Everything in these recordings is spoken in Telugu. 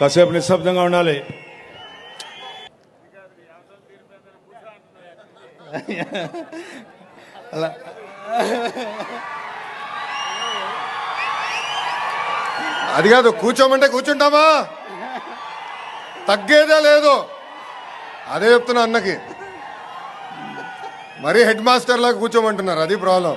కాసేపు నిశ్శబ్దంగా ఉండాలి. అలా. అది కాదు కూర్చోమంటే కూర్చుంటామా తగ్గేదే లేదు. అదే చెప్తున్నా అన్నకి. మరీ హెడ్ మాస్టర్ లాగా కూర్చోమంటున్నారు అది ప్రాబ్లం.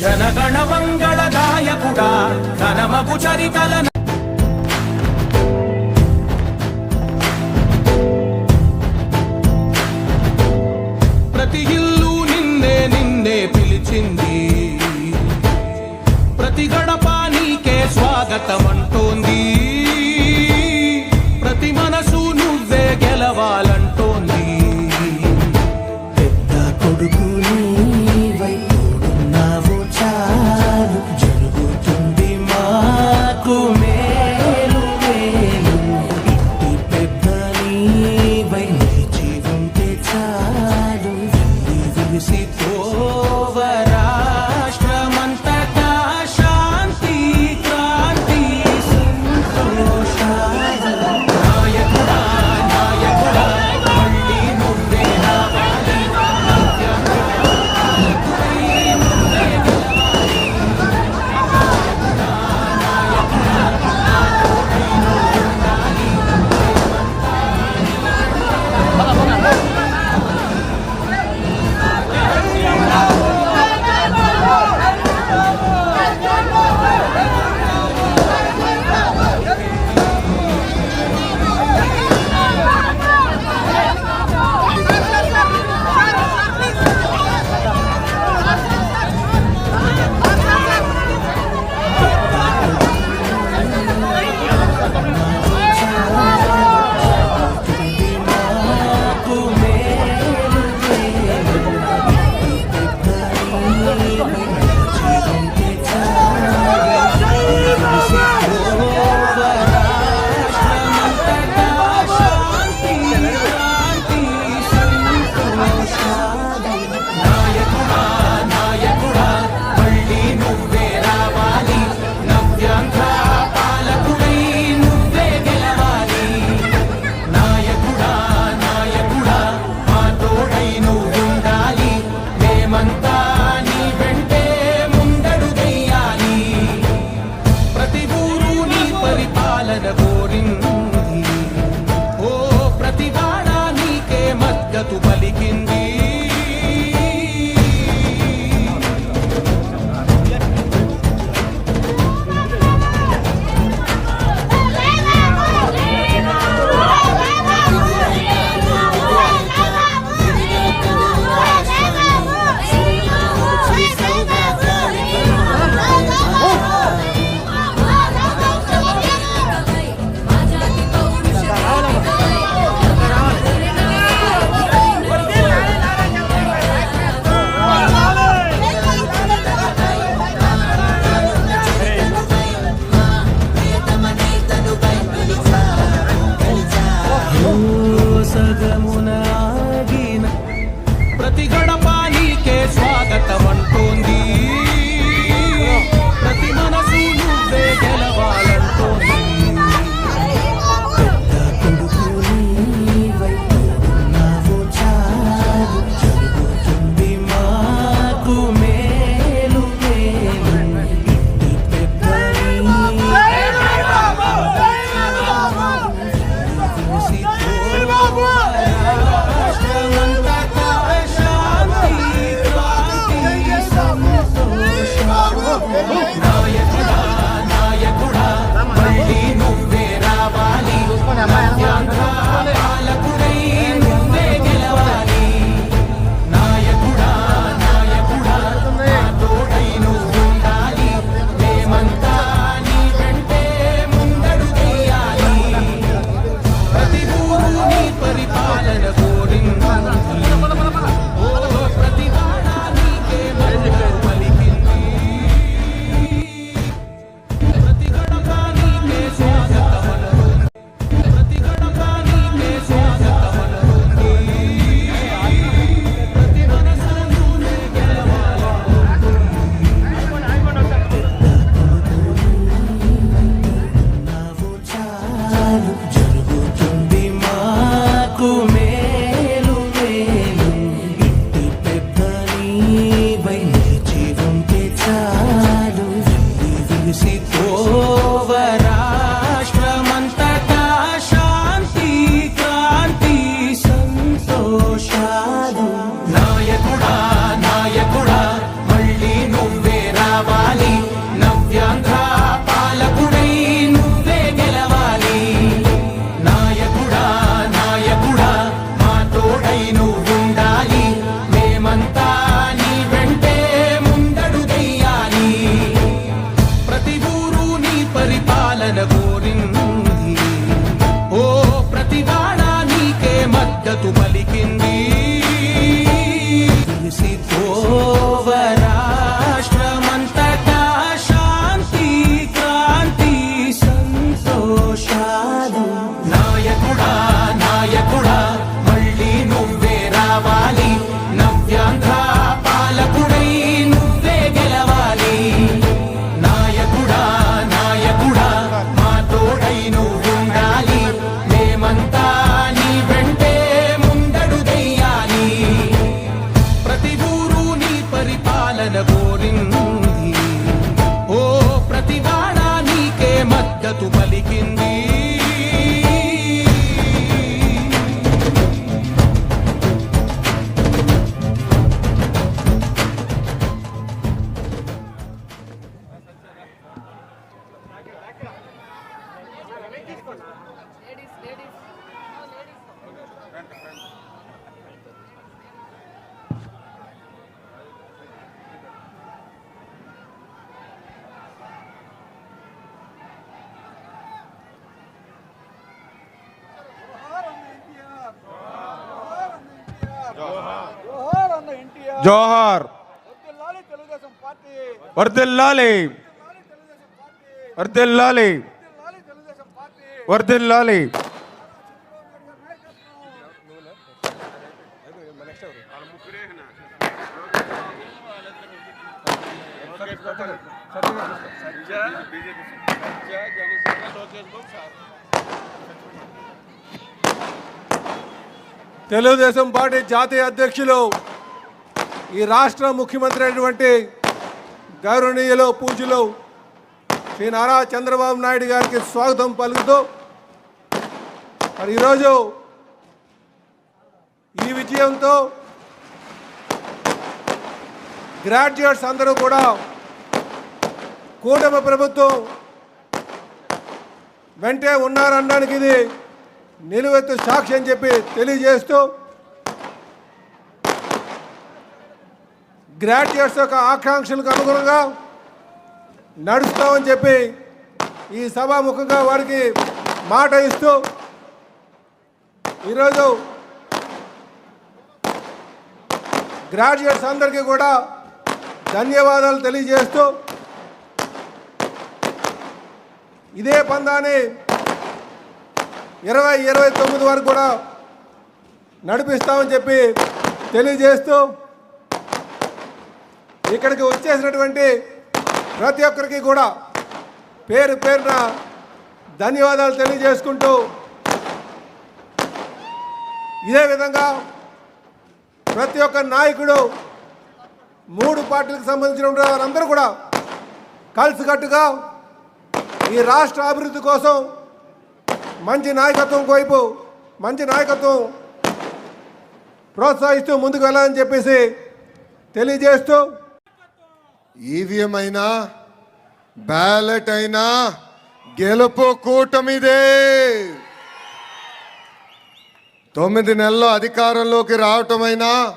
జనగణ మంగళదాయకుడా ఘనమగు చరితల ప్రతి ఇల్లు నిన్నే నిన్నే పిలిచింది. ప్రతి గడప నీకే స్వాగతం. జోహార్ వర్ధిల్లాలి తెలుగుదేశం పార్టీ వర్దిల్లాలి వర్ధిల్లాలి తెలుగుదేశం పార్టీ వర్దిల్లాలి వర్ధిల్లాలి తెలుగుదేశం పార్టీ వర్దిల్లాలి తెలుగుదేశం పార్టీ జాతీయ అధ్యక్షులు ఈ రాష్ట్ర ముఖ్యమంత్రి అయినటువంటి గౌరవనీయులు పూజలు శ్రీ నారా చంద్రబాబు నాయుడు గారికి స్వాగతం పలుకుతూ మరి ఈరోజు ఈ విజయంతో గ్రాడ్యుయేట్స్ అందరూ కూడా కూటమి ప్రభుత్వం వెంటే ఉన్నారనడానికి ఇది నిలువెత్తు సాక్షి అని చెప్పి తెలియజేస్తూ గ్రాడ్యుయేట్స్ యొక్క ఆకాంక్షలకు అనుగుణంగా నడుస్తామని చెప్పి ఈ సభాముఖంగా వారికి మాట ఇస్తూ ఈరోజు గ్రాడ్యుయేట్స్ అందరికీ కూడా ధన్యవాదాలు తెలియజేస్తూ ఇదే పందాన్ని ఇరవై ఇరవై తొమ్మిది వరకు కూడా నడిపిస్తామని చెప్పి తెలియజేస్తూ ఇక్కడికి వచ్చేసినటువంటి ప్రతి ఒక్కరికి కూడా పేరు పేరున ధన్యవాదాలు తెలియజేసుకుంటూ ఇదే విధంగా ప్రతి ఒక్క నాయకుడు మూడు పార్టీలకు సంబంధించిన వారందరూ కూడా కలిసికట్టుగా ఈ రాష్ట్ర అభివృద్ధి కోసం మంచి నాయకత్వం వైపు మంచి నాయకత్వం ప్రోత్సహిస్తూ ముందుకు వెళ్ళాలని చెప్పేసి తెలియజేస్తూ ఈవీఎం అయినా బ్యాలెట్ అయినా గెలుపు కూటమిదే. తొమ్మిది నెలల్లో అధికారంలోకి రావటమైనా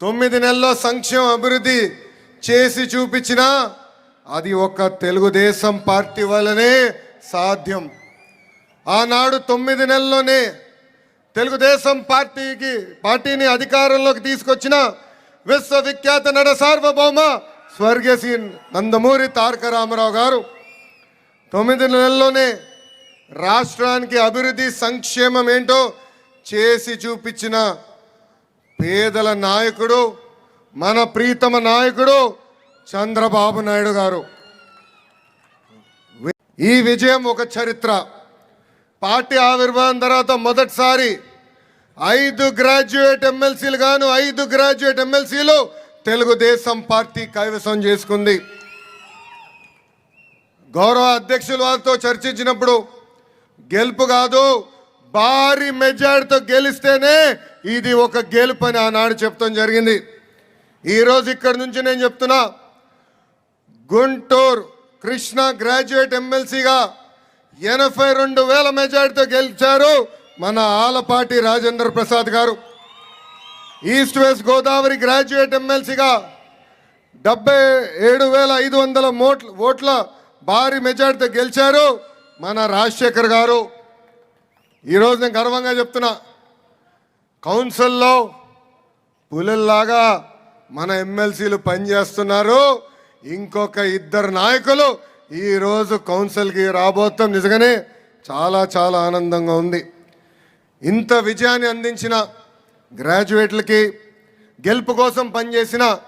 తొమ్మిది నెలల్లో సంక్షేమ అభివృద్ధి చేసి చూపించిన అది ఒక తెలుగుదేశం పార్టీ వల్లనే సాధ్యం. ఆనాడు తొమ్మిది నెలల్లోనే తెలుగుదేశం పార్టీకి పార్టీని అధికారంలోకి తీసుకొచ్చిన విశ్వవిఖ్యాత నడ సార్వభౌమ స్వర్గీయ శ్రీ నందమూరి తారక రామారావు గారు తొమ్మిది నెలల్లోనే రాష్ట్రానికి అభివృద్ధి సంక్షేమం ఏంటో చేసి చూపించిన పేదల నాయకుడు మన ప్రీతమ నాయకుడు చంద్రబాబు నాయుడు గారు. ఈ విజయం ఒక చరిత్ర. పార్టీ ఆవిర్భావం తర్వాత మొదటిసారి ఐదు గ్రాడ్యుయేట్ ఎమ్మెల్సీలు గాను ఐదు గ్రాడ్యుయేట్ ఎమ్మెల్సీలు తెలుగుదేశం పార్టీ కైవసం చేసుకుంది. గౌరవ అధ్యక్షుల వారితో చర్చించినప్పుడు గెలుపు కాదు భారీ మెజార్టీతో గెలిస్తేనే ఇది ఒక గెలుపు అని ఆనాడు చెప్తాం జరిగింది. ఈరోజు ఇక్కడి నుంచి నేను చెప్తున్నా గుంటూరు కృష్ణ గ్రాడ్యుయేట్ ఎమ్మెల్సీగా ఎనభై రెండు వేల మెజార్టీతో గెలిచారు మన ఆలపాటి రాజేంద్ర ప్రసాద్ గారు. ఈస్ట్ వెస్ట్ గోదావరి గ్రాడ్యుయేట్ ఎమ్మెల్సీగా డెబ్బై ఏడు వేల ఐదు వందల మోట్ల ఓట్ల భారీ మెజార్టీతో గెలిచారు మన రాజశేఖర్ గారు. ఈరోజు నేను గర్వంగా చెప్తున్నా కౌన్సిల్లో పులుల్లాగా మన ఎమ్మెల్సీలు పనిచేస్తున్నారు. ఇంకొక ఇద్దరు నాయకులు ఈరోజు కౌన్సిల్కి రాబోతాం. నిజంగానే చాలా చాలా ఆనందంగా ఉంది. ఇంత విజయాన్ని అందించిన గ్రాడ్యుయేట్లకి గెలుపు కోసం పనిచేసిన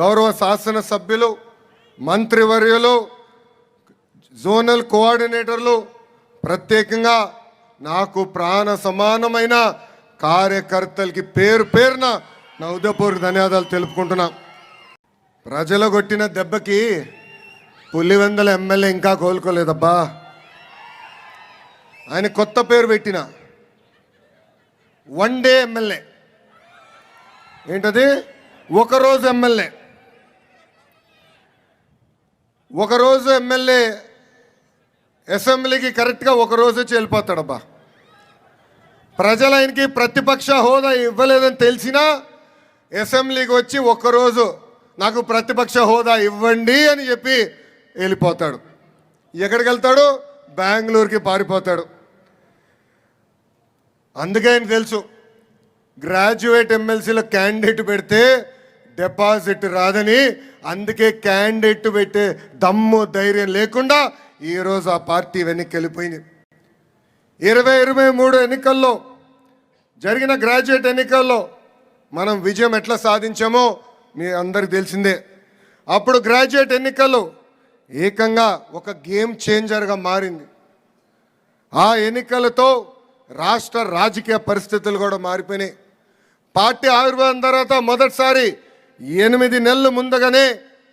గౌరవ శాసనసభ్యులు మంత్రివర్యులు జోనల్ కోఆర్డినేటర్లు ప్రత్యేకంగా నాకు ప్రాణ సమానమైన కార్యకర్తలకి పేరు పేరున నా ఉదయపూర్వక ధన్యవాదాలు తెలుపుకుంటున్నా. ప్రజలు కొట్టిన దెబ్బకి పులివెందల ఎమ్మెల్యే ఇంకా కోలుకోలేదబ్బా. ఆయన కొత్త పేరు పెట్టిన. One day MLA. ఏంటది? ఒకరోజు ఎమ్మెల్యే. ఒకరోజు ఎమ్మెల్యే అసెంబ్లీకి కరెక్ట్గా ఒక రోజు వచ్చి వెళ్ళిపోతాడబ్బా. ప్రజలు ఆయనకి ప్రతిపక్ష హోదా ఇవ్వలేదని తెలిసినా అసెంబ్లీకి వచ్చి ఒక్కరోజు నాకు ప్రతిపక్ష హోదా ఇవ్వండి అని చెప్పి వెళ్ళిపోతాడు. ఎక్కడికి వెళ్తాడు? బెంగళూరుకి పారిపోతాడు. అందుకే ఆయన తెలుసు గ్రాడ్యుయేట్ ఎమ్మెల్సీలో క్యాండిడేట్ పెడితే డిపాజిట్ రాదని అందుకే క్యాండిడేట్ పెట్టే దమ్ము ధైర్యం లేకుండా ఈరోజు ఆ పార్టీ వెనక్కి వెళ్ళిపోయింది. ఇరవై ఇరవై మూడు ఎన్నికల్లో జరిగిన గ్రాడ్యుయేట్ ఎన్నికల్లో మనం విజయం ఎట్లా సాధించామో మీ అందరికి తెలిసిందే. అప్పుడు గ్రాడ్యుయేట్ ఎన్నికల్లో ఏకంగా ఒక గేమ్ చేంజర్గా మారింది. ఆ ఎన్నికలతో రాష్ట్ర రాజకీయ పరిస్థితులు కూడా మారిపోయినాయి. పార్టీ ఆవిర్భావం తర్వాత మొదటిసారి ఎనిమిది నెలలు ముందుగానే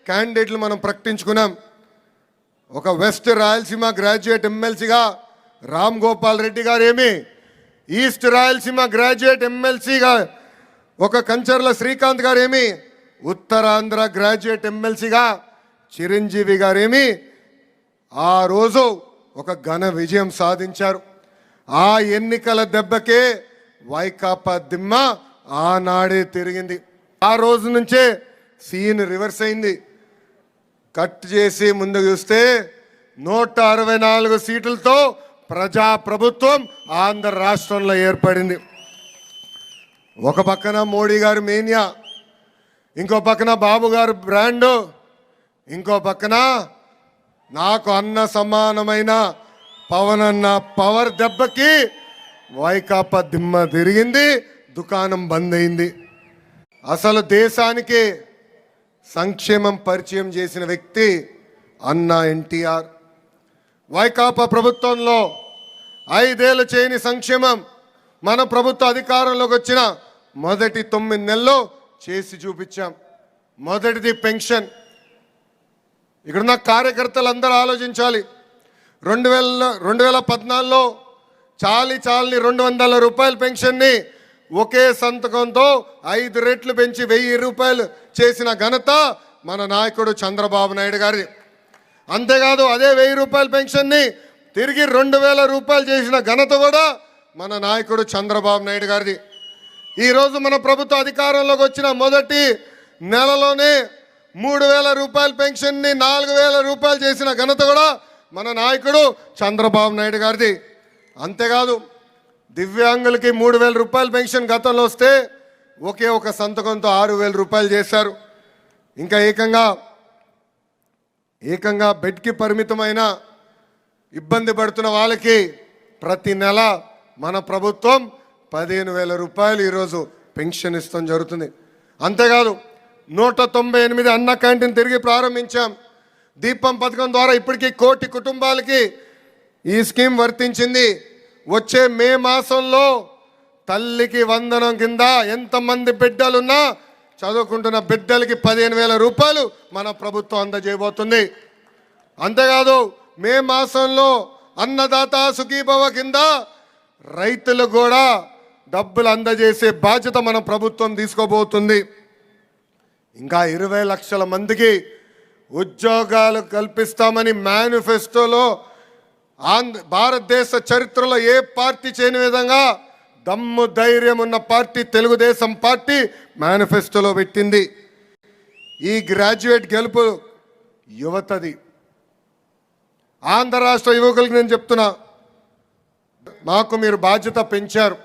క్యాండిడేట్లు మనం ప్రకటించుకున్నాం. ఒక వెస్ట్ రాయలసీమ గ్రాడ్యుయేట్ ఎమ్మెల్సీగా రామ్ గోపాల్ రెడ్డి గారేమి ఈస్ట్ రాయలసీమ గ్రాడ్యుయేట్ ఎమ్మెల్సీగా ఒక కంచర్ల శ్రీకాంత్ గారేమి ఉత్తరాంధ్ర గ్రాడ్యుయేట్ ఎమ్మెల్సీగా చిరంజీవి గారేమి ఆ రోజు ఒక ఘన విజయం సాధించారు. ఆ ఎన్నికల దెబ్బకే వైకాపా దిమ్మ ఆనాడే తిరిగింది. ఆ రోజు నుంచే సీన్ రివర్స్ అయింది. కట్ చేసి ముందుకు చూస్తే నూట అరవై నాలుగు సీట్లతో ప్రజా ప్రభుత్వం ఆంధ్ర రాష్ట్రంలో ఏర్పడింది. ఒక పక్కన మోడీ గారు మేనియా ఇంకో పక్కన బాబు గారు బ్రాండు ఇంకో పక్కన నాకు అన్న సమానమైన పవన్ అన్న పవర్ దెబ్బకి వైకాపా దిమ్మ తిరిగింది. దుకాణం బంద్ అయింది అసలు దేశానికి సంక్షేమం పరిచయం చేసిన వ్యక్తి అన్న ఎన్టీఆర్. వైకాపా ప్రభుత్వంలో ఐదేళ్ళు చేయని సంక్షేమం మన ప్రభుత్వ అధికారంలోకి వచ్చిన మొదటి తొమ్మిది నెలల్లో చేసి చూపించాం. మొదటిది పెన్షన్. ఇక్కడున్న కార్యకర్తలు అందరూ ఆలోచించాలి. రెండు వేల రెండు వేల పద్నాలుగులో చాలి చాలని రెండు వందల రూపాయల పెన్షన్ని ఒకే సంతకంతో ఐదు రెట్లు పెంచి వెయ్యి రూపాయలు చేసిన ఘనత మన నాయకుడు చంద్రబాబు నాయుడు గారి. అంతేకాదు అదే వెయ్యి రూపాయల పెన్షన్ని తిరిగి రెండు వేల రూపాయలు చేసిన ఘనత కూడా మన నాయకుడు చంద్రబాబు నాయుడు గారిది. ఈరోజు మన ప్రభుత్వ అధికారంలోకి వచ్చిన మొదటి నెలలోనే మూడు వేల రూపాయల పెన్షన్ని నాలుగు వేల రూపాయలు చేసిన ఘనత కూడా మన నాయకుడు చంద్రబాబు నాయుడు గారిది. అంతేకాదు దివ్యాంగులకి మూడు వేల రూపాయల పెన్షన్ గతంలో వస్తే ఒకే ఒక సంతకంతో ఆరు వేల రూపాయలు చేశారు. ఇంకా ఏకంగా ఏకంగా బెడ్కి పరిమితమైన ఇబ్బంది పడుతున్న వాళ్ళకి ప్రతి నెల మన ప్రభుత్వం పదిహేను వేల రూపాయలు ఈరోజు పెన్షన్ ఇస్తాం జరుగుతుంది. అంతేకాదు నూట తొంభై ఎనిమిది అన్న క్యాంటీన్ తిరిగి ప్రారంభించాం. దీపం పథకం ద్వారా ఇప్పటికీ కోటి కుటుంబాలకి ఈ స్కీమ్ వర్తించింది. వచ్చే మే మాసంలో తల్లికి వందనం కింద ఎంతమంది బిడ్డలున్నా చదువుకుంటున్న బిడ్డలకి పదిహేను వేల రూపాయలు మన ప్రభుత్వం అందజేయబోతుంది. అంతేకాదు మే మాసంలో అన్నదాత సుఖీభవ కింద రైతులకు కూడా డబ్బులు అందజేసే బాధ్యత మన ప్రభుత్వం తీసుకోబోతుంది. ఇంకా ఇరవై లక్షల మందికి ఉద్యోగాలు కల్పిస్తామని మేనిఫెస్టోలో ఆంధ్ర భారతదేశ చరిత్రలో ఏ పార్టీ చేయని విధంగా దమ్ము ధైర్యం ఉన్న పార్టీ తెలుగుదేశం పార్టీ మేనిఫెస్టోలో పెట్టింది. ఈ గ్రాడ్యుయేట్ గెలుపు యువతది. ఆంధ్ర రాష్ట్ర యువకులకి నేను చెప్తున్నా మాకు మీరు బాధ్యత పెంచారు.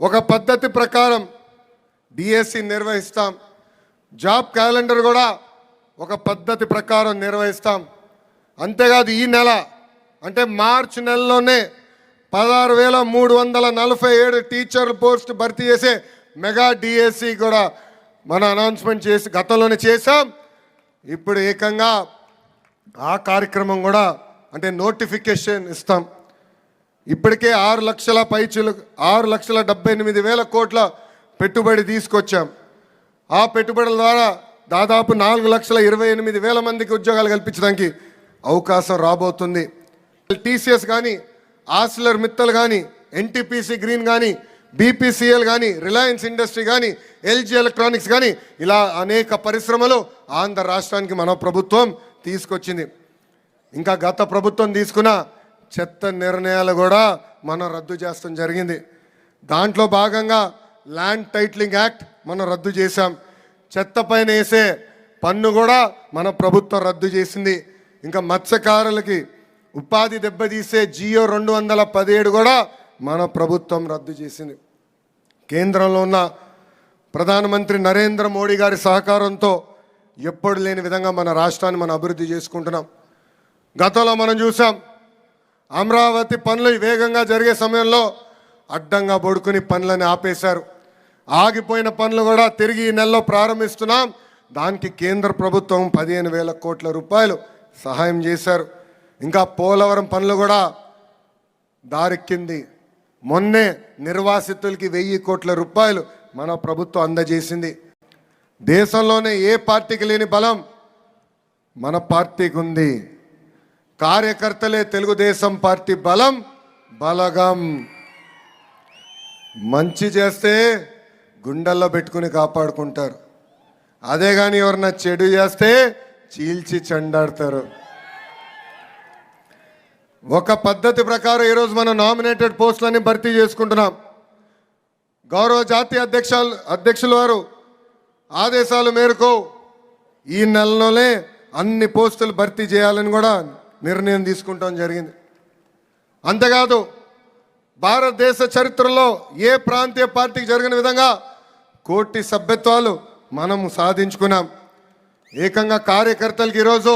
ఒక పద్ధతి ప్రకారం డిఎస్సి నిర్వహిస్తాం. జాబ్ క్యాలెండర్ కూడా ఒక పద్ధతి ప్రకారం నిర్వహిస్తాం. అంతేకాదు ఈ నెల అంటే మార్చి నెలలోనే పదహారు వేల మూడు వందల నలభై ఏడు టీచర్ల పోస్ట్ భర్తీ చేసే మెగా డిఎస్సి కూడా మన అనౌన్స్మెంట్ చేసి గతంలోనే చేసాం ఇప్పుడు ఏకంగా ఆ కార్యక్రమం కూడా అంటే నోటిఫికేషన్ ఇస్తాం. ఇప్పటికే ఆరు లక్షల పైచులు ఆరు లక్షల డెబ్బై ఎనిమిది వేల కోట్ల పెట్టుబడి తీసుకొచ్చాం. ఆ పెట్టుబడుల ద్వారా దాదాపు నాలుగు లక్షల ఇరవై ఎనిమిది వేల మందికి ఉద్యోగాలు కల్పించడానికి అవకాశం రాబోతుంది. టీసీఎస్ కానీ ఆసిలర్ మిత్తల్ కానీ ఎన్టీపీసీ గ్రీన్ కానీ బీపీసీఎల్ కానీ రిలయన్స్ ఇండస్ట్రీ కానీ ఎల్జీ ఎలక్ట్రానిక్స్ కానీ ఇలా అనేక పరిశ్రమలు ఆంధ్ర రాష్ట్రానికి మన ప్రభుత్వం తీసుకొచ్చింది. ఇంకా గత ప్రభుత్వం తీసుకున్న చెత్త నిర్ణయాలు కూడా మనం రద్దు చేస్తాం జరిగింది. దాంట్లో భాగంగా ల్యాండ్ టైట్లింగ్ యాక్ట్ మనం రద్దు చేశాం. చెత్త పైన వేసే పన్ను కూడా మన ప్రభుత్వం రద్దు చేసింది. ఇంకా మత్స్యకారులకి ఉపాధి దెబ్బతీసే జియో రెండు వందల పదిహేడు కూడా మన ప్రభుత్వం రద్దు చేసింది. కేంద్రంలో ఉన్న ప్రధానమంత్రి నరేంద్ర మోడీ గారి సహకారంతో ఎప్పుడు లేని విధంగా మన రాష్ట్రాన్ని మనం అభివృద్ధి చేసుకుంటున్నాం. గతంలో మనం చూసాం అమరావతి పనులు వేగంగా జరిగే సమయంలో అడ్డంగా పడుకుని పనులని ఆపేశారు. ఆగిపోయిన పనులు కూడా తిరిగి ఈ నెలలో ప్రారంభిస్తున్నాం. దానికి కేంద్ర ప్రభుత్వం పదిహేను వేల కోట్ల రూపాయలు సహాయం చేశారు. ఇంకా పోలవరం పనులు కూడా దారెక్కింది. మొన్నే నిర్వాసితులకి వెయ్యి కోట్ల రూపాయలు మన ప్రభుత్వం అందజేసింది. దేశంలోనే ఏ పార్టీకి లేని బలం మన పార్టీకి ఉంది. కార్యకర్తలే తెలుగుదేశం పార్టీ బలం బలగం. మంచి చేస్తే గుండెల్లో పెట్టుకుని కాపాడుకుంటారు. అదే కానీ ఎవరన్నా చెడు చేస్తే చీల్చి చెండాడతారు. ఒక పద్ధతి ప్రకారం ఈరోజు మనం నామినేటెడ్ పోస్టులని భర్తీ చేసుకుంటున్నాం. గౌరవ జాతీయ అధ్యక్షాలు అధ్యక్షుల వారు ఆదేశాల మేరకు ఈ నెలలోనే అన్ని పోస్టులు భర్తీ చేయాలని కూడా నిర్ణయం తీసుకుంటాం జరిగింది. అంతేకాదు భారతదేశ చరిత్రలో ఏ ప్రాంతీయ పార్టీకి జరిగిన విధంగా కోటి సభ్యత్వాలు మనము సాధించుకున్నాం. ఏకంగా కార్యకర్తలకి ఈరోజు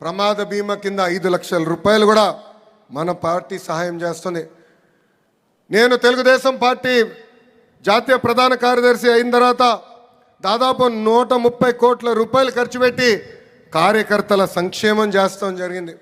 ప్రమాద బీమా కింద ఐదు లక్షల రూపాయలు కూడా మన పార్టీ సహాయం చేస్తుంది. నేను తెలుగుదేశం పార్టీ జాతీయ ప్రధాన కార్యదర్శి అయిన తర్వాత దాదాపు నూట ముప్పై కోట్ల రూపాయలు ఖర్చు పెట్టి కార్యకర్తల సంక్షేమం చేస్తాం జరిగింది.